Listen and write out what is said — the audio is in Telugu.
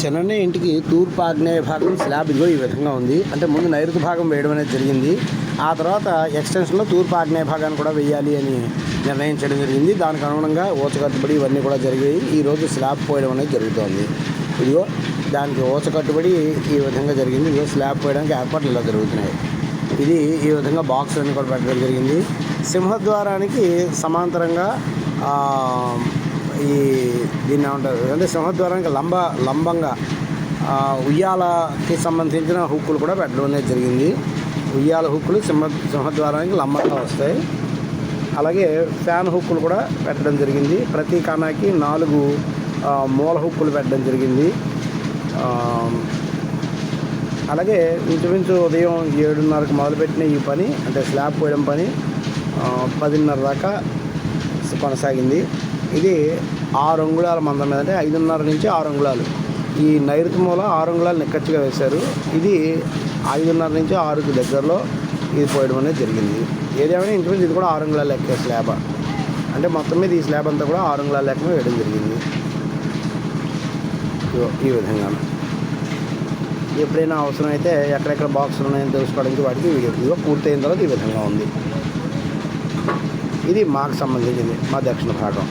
చిన్న ఇంటికి తూర్పు ఆగ్నేయ భాగం స్లాబ్ ఇదిగో ఈ విధంగా ఉంది. అంటే ముందు నైరుతి భాగం వేయడం అనేది జరిగింది. ఆ తర్వాత ఎక్స్టెన్షన్లో తూర్పు ఆగ్నేయ భాగాన్ని కూడా వేయాలి అని నిర్ణయించడం జరిగింది. దానికి అనుగుణంగా ఊచకట్టుబడి ఇవన్నీ కూడా జరిగాయి. ఈరోజు స్లాబ్ పోయడం అనేది జరుగుతోంది. ఇదిగో దానికి ఊచకట్టుబడి ఈ విధంగా జరిగింది. ఇదిగో స్లాబ్ పోయడానికి ఏర్పాట్లు ఇలా జరుగుతున్నాయి. ఇది ఈ విధంగా బాక్స్ అన్ని కూడా పెట్టడం జరిగింది. సింహద్వారానికి సమాంతరంగా ఈ దీన్ని ఏమంటారు అంటే సింహద్వారానికి లంబ లంబంగా ఉయ్యాలకి సంబంధించిన హుక్కులు కూడా పెట్టడం అనేది జరిగింది. ఉయ్యాల హుక్కులు సింహ సింహద్వారానికి లంబంగా వస్తాయి. అలాగే ఫ్యాన్ హుక్కులు కూడా పెట్టడం జరిగింది. ప్రతి కానాకి నాలుగు మూల హుక్కులు పెట్టడం జరిగింది. అలాగే ఇంచుమించు ఉదయం ఏడున్నరకు మొదలుపెట్టిన ఈ పని అంటే స్లాబ్ పోయడం పని పదిన్నర దాకా కొనసాగింది. ఇది ఆరు అంగుళాల మందం మీద అంటే ఐదున్నర నుంచి ఆరు అంగుళాలు. ఈ నైరుతి మూల ఆరు అంగుళాలు నిక్కచ్చిగా వేశారు. ఇది ఐదున్నర నుంచి ఆరుకి దగ్గరలో ఇది పోయడం అనేది జరిగింది. ఏదేమైనా ఇంచుమించు ఇది కూడా ఆరు అంగుళాలు లెక్క స్లాబ్. అంటే మొత్తం మీద ఈ స్లాబ్ అంతా కూడా ఆరు అంగుళాల లెక్క వేయడం జరిగింది. ఈ విధంగా. ఎప్పుడైనా అవసరమైతే ఎక్కడెక్కడ బాక్సులు ఉన్నాయని తెలుసుకోవడానికి వాటికి వీడియో ఇదిగో పూర్తయిన తర్వాత ఈ విధంగా ఉంది. ఇది మాకు సంబంధించింది మా దక్షిణ భాగం.